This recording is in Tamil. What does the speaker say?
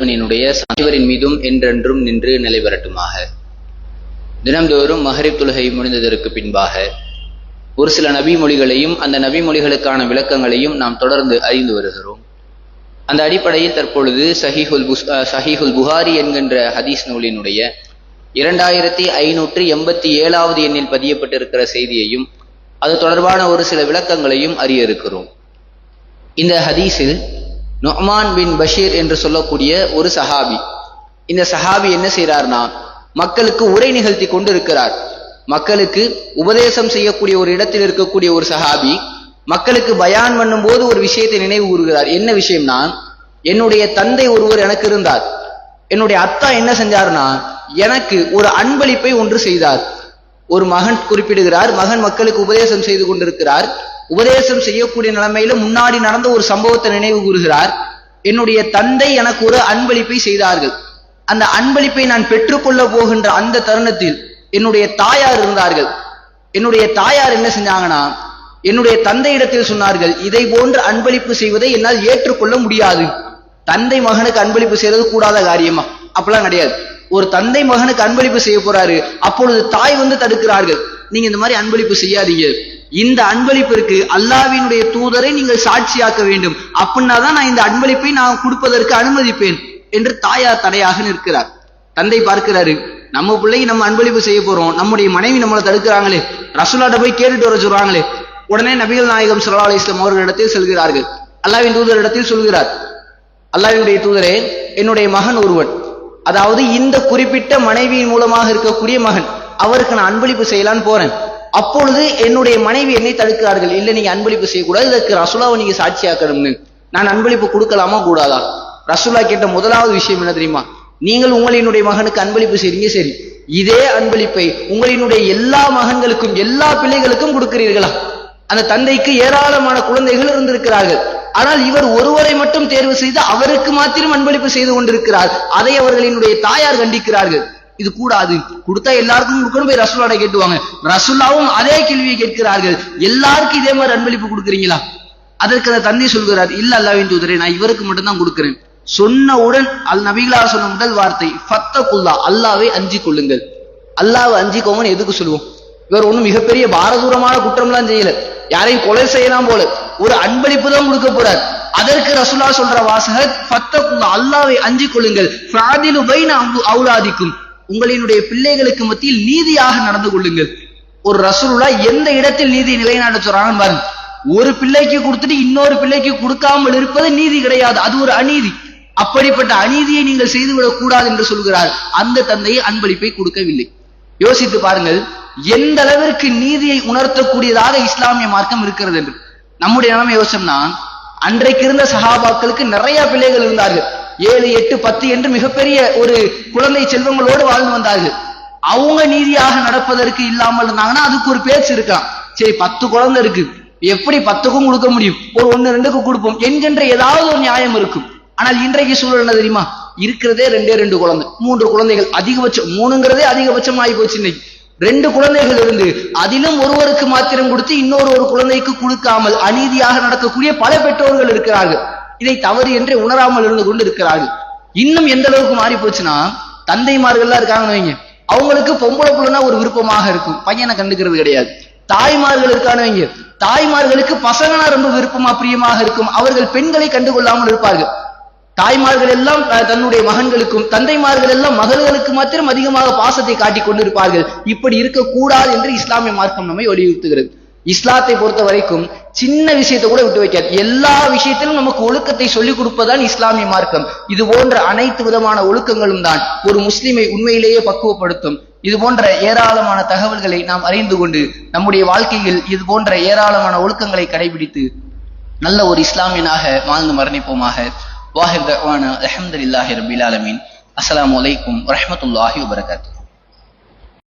இறைவனினுடைய அனைவரின் மீதும் என்றென்றும் நின்று நிலை பெறட்டுமாக. தினம்தோறும் மஹரிப் தொழுகை முடிந்ததற்கு பின்பாக ஒரு சில நபி மொழிகளையும் அந்த நபி மொழிகளுக்கான விளக்கங்களையும் நாம் தொடர்ந்து அறிந்து வருகிறோம். அந்த அடிப்படையில் தற்பொழுது சஹீஹுல் புஸ் சஹீஹுல் புகாரி என்கின்ற ஹதீஸ் நூலினுடைய இரண்டாயிரத்தி ஐநூற்றி எண்பத்தி ஏழாவது எண்ணில் பதியப்பட்டிருக்கிற செய்தியையும் அது தொடர்பான ஒரு சில விளக்கங்களையும் அறிய இருக்கிறோம். இந்த ஹதீஸில் நொஹ்மான் பின் பஷீர் என்று சொல்லக்கூடிய ஒரு சஹாபி. இந்த சஹாபி என்ன செய்கிறார்னா மக்களுக்கு உரை நிகழ்த்தி கொண்டு இருக்கிறார் மக்களுக்கு உபதேசம் செய்யக்கூடிய ஒரு இடத்தில் இருக்கக்கூடிய ஒரு சஹாபி மக்களுக்கு பயான் பண்ணும் போது ஒரு விஷயத்தை நினைவு கூறுகிறார். என்ன விஷயம்னா என்னுடைய தந்தை ஒருவர் எனக்கு இருந்தார். என்னுடைய அத்தா என்ன செஞ்சார்னா எனக்கு ஒரு அன்பளிப்பை ஒன்று செய்தார். ஒரு மகன் குறிப்பிடுகிறார் மகன் மக்களுக்கு உபதேசம் செய்து கொண்டிருக்கிறார். உபதேசம் செய்யக்கூடிய நிலைமையில முன்னாடி நடந்த ஒரு சம்பவத்தை நினைவு கூறுகிறார். என்னுடைய தந்தை எனக்கு ஒரு அன்பளிப்பை செய்தார்கள். அந்த அன்பளிப்பை நான் பெற்றுக்கொள்ள போகின்ற அந்த தருணத்தில் என்னுடைய தாயார் இருந்தார்கள். என்னுடைய தாயார் என்ன செஞ்சாங்கன்னா என்னுடைய தந்தையிடத்தில் சொன்னார்கள் இதை போன்று அன்பளிப்பு செய்வதை என்னால் ஏற்றுக்கொள்ள முடியாது. தந்தை மகனுக்கு அன்பளிப்பு செய்யறது கூடாத காரியமா? அப்பெல்லாம் கிடையாது. ஒரு தந்தை மகனுக்கு அன்பளிப்பு செய்ய போறாரு அப்பொழுது தாய் வந்து தடுக்கிறார்கள். நீங்க இந்த மாதிரி அன்பளிப்பு செய்யாதீங்க. இந்த அன்பளிப்பிற்கு அல்லாவினுடைய தூதரை நீங்கள் சாட்சியாக்க வேண்டும். அப்படின்னா தான் நான் இந்த அன்பளிப்பை நான் கொடுப்பதற்கு அனுமதிப்பேன் என்று தாயார் தடையாக நிற்கிறார். தந்தை பார்க்கிறாரு நம்ம பிள்ளை நம்ம அன்பளிப்பு செய்ய போறோம். நம்முடைய மனைவி நம்மளை தடுக்கிறாங்களே. ரசுலாட்ட போய் கேட்டுட்டு வர சொல்றாங்களே. உடனே நபிகள் நாயகம் சல்லா அலிஸ்லாம் அவர்களிடத்தில் செல்கிறார்கள். அல்லாவின் தூதரிடத்தில் சொல்கிறார் அல்லாவினுடைய தூதரே என்னுடைய மகன் ஒருவன் அதாவது இந்த குறிப்பிட்ட மனைவியின் மூலமாக இருக்கக்கூடிய மகன் அவருக்கு நான் அன்பளிப்பு செய்யலான்னு போறேன். அப்பொழுது என்னுடைய மனைவி என்னை தடுக்கிறார்கள். இல்லை நீங்க அன்பளிப்பு செய்யக்கூடாது. இதற்கு ரசுலாவை நீங்க சாட்சியாக்கணும்னு. நான் அன்பளிப்பு கொடுக்கலாமா? கூடாதா? ரசுல்லா கேட்ட முதலாவது விஷயம் என்ன தெரியுமா? நீங்கள் உங்களினுடைய மகனுக்கு அன்பளிப்பு செய்றீங்க சரி. இதே அன்பளிப்பை உங்களினுடைய எல்லா மகன்களுக்கும் எல்லா பிள்ளைகளுக்கும் கொடுக்கிறீர்களா? அந்த தந்தைக்கு ஏராளமான குழந்தைகள் இருந்திருக்கிறார்கள். ஆனால் இவர் ஒருவரை மட்டும் தேர்வு செய்து அவருக்கு மாத்திரம் அன்பளிப்பு செய்து கொண்டிருக்கிறார். அதை அவர்களினுடைய தாயார் கண்டிக்கிறார்கள். இது கூடாது. கொடுத்தா எல்லாருக்கும் கொடுக்கணும் போய் ரசுல்லாட கேட்டுவாங்க. ரசுல்லாவும் அதே கேள்வியை கேட்கிறார்கள். எல்லாருக்கும் இதே மாதிரி அன்பளிப்பு கொடுக்குறீங்களா? அதற்கு அந்த தந்தை சொல்கிறார் இல்ல அல்லாவின் தூதரே நான் இவருக்கு மட்டும்தான் கொடுக்குறேன். சொன்னவுடன் அல் நபிகளா சொன்ன முதல் வார்த்தை ஃபத்தகுல்லா அல்லாவை அஞ்சி கொள்ளுங்கள் அல்லாவை அஞ்சிக்கோங்கன்னு எதுக்கு சொல்லுவோம்? இவர் ஒண்ணும் மிகப்பெரிய பாரதூரமான குற்றம்லாம் செய்யல. யாரையும் கொலை செய்யலாம் போல. ஒரு அன்பளிப்பு தான் கொடுக்க போறார். அதற்கு ரசுல்லா சொல்ற வாசக ஃபத்தகுல்லா அல்லாவை அஞ்சி கொள்ளுங்கள் அவுலாதிக்கும். உங்களினுடைய பிள்ளைகளுக்கு மத்தியில் நீதியாக நடந்து கொள்ளுங்கள். ஒரு ரசூலுல்லா எந்த இடத்தில் நீதி நிலைநாட்ட சொல்றாங்கன்னு பாருங்க. ஒரு பிள்ளைக்கு கொடுத்துட்டு இன்னொரு பிள்ளைக்கு கொடுக்காமல் இருப்பது நீதி கிடையாது. அது ஒரு அநீதி. அப்படிப்பட்ட அநீதியை நீங்கள் செய்துவிடக் கூடாது என்று சொல்கிறார். அந்த தந்தையை அன்பளிப்பை கொடுக்கவில்லை. யோசித்து பாருங்கள் எந்த அளவிற்கு நீதியை உணர்த்தக்கூடியதாக இஸ்லாமிய மார்க்கம் இருக்கிறது என்று. நம்முடைய நிலைமை யோசம்னா அன்றைக்கு இருந்த சகாபாக்களுக்கு நிறைய பிள்ளைகள் இருந்தார்கள். ஏழு எட்டு பத்து என்று மிகப்பெரிய ஒரு குழந்தை செல்வங்களோடு வாழ்ந்து வந்தார்கள். அவங்க நீதியாக நடப்பதற்கு இல்லாமல் இருந்தாங்கன்னா அதுக்கு ஒரு பேச்சு இருக்கலாம். சரி பத்து குழந்தை இருக்கு. எப்படி பத்துக்கும் கொடுக்க முடியும்? ஒரு ஒன்னு ரெண்டுக்கு கொடுப்போம். என்கின்ற ஏதாவது ஒரு நியாயம் இருக்கும். ஆனால் இன்றைக்கு சூழல் என்ன தெரியுமா? இருக்கிறதே ரெண்டே ரெண்டு குழந்தை. மூன்று குழந்தைகள் அதிகபட்சம் மூணுங்கிறதே அதிகபட்சம் ஆகி போச்சு இன்னைக்கு. ரெண்டு குழந்தைகள் இருந்து அதிலும் ஒருவருக்கு மாத்திரம் கொடுத்து இன்னொரு ஒரு குழந்தைக்கு கொடுக்காமல் அநீதியாக நடக்கக்கூடிய பல பெற்றோர்கள் இருக்கிறார்கள். இதை தவறு என்று உணராமல் இருந்து கொண்டு இருக்கிறார்கள் இன்னும் எந்த அளவுக்கு மாறி போச்சுன்னா தந்தைமார்கள்லாம் இருக்காங்கன்னு வைங்க. அவங்களுக்கு பொம்பளை புள்ளனா ஒரு விருப்பமாக இருக்கும். பையனை கண்டுக்கிறது கிடையாது. தாய்மார்கள் இருக்கான்னு வைங்க. தாய்மார்களுக்கு பசங்கனா ரொம்ப விருப்பமா பிரியமாக இருக்கும். அவர்கள் பெண்களை கண்டுகொள்ளாமல் இருப்பார்கள். தாய்மார்கள் எல்லாம் தன்னுடைய மகன்களுக்கும் தந்தைமார்கள் எல்லாம் மகள்களுக்கு மாத்திரம் அதிகமாக பாசத்தை காட்டி கொண்டிருப்பார்கள். இப்படி இருக்கக்கூடாது என்று இஸ்லாமிய மார்க்கம் நம்மை வலியுறுத்துகிறது. இஸ்லாத்தை பொறுத்த வரைக்கும் சின்ன விஷயத்தை கூட விட்டு வைக்காது. எல்லா விஷயத்திலும் நமக்கு ஒழுக்கத்தை சொல்லிக் கொடுப்பதுதான் இஸ்லாமிய மார்க்கம். இது போன்ற அனைத்து விதமான ஒழுக்கங்களும் தான் ஒரு முஸ்லிமை உண்மையிலேயே பக்குவப்படுத்தும். இது போன்ற ஏராளமான தகவல்களை நாம் அறிந்து கொண்டு நம்முடைய வாழ்க்கையில் இது போன்ற ஏராளமான ஒழுக்கங்களை கடைபிடித்து நல்ல ஒரு இஸ்லாமியனாக வாழ்ந்து மரணிப்போமாக. வாஹிர் தவானா அஹமதுல்லாஹி ரபில் ஆலமீன். அஸ்லாம் வலைக்கும் வரமத்துல்லாஹி வபரகாத்து.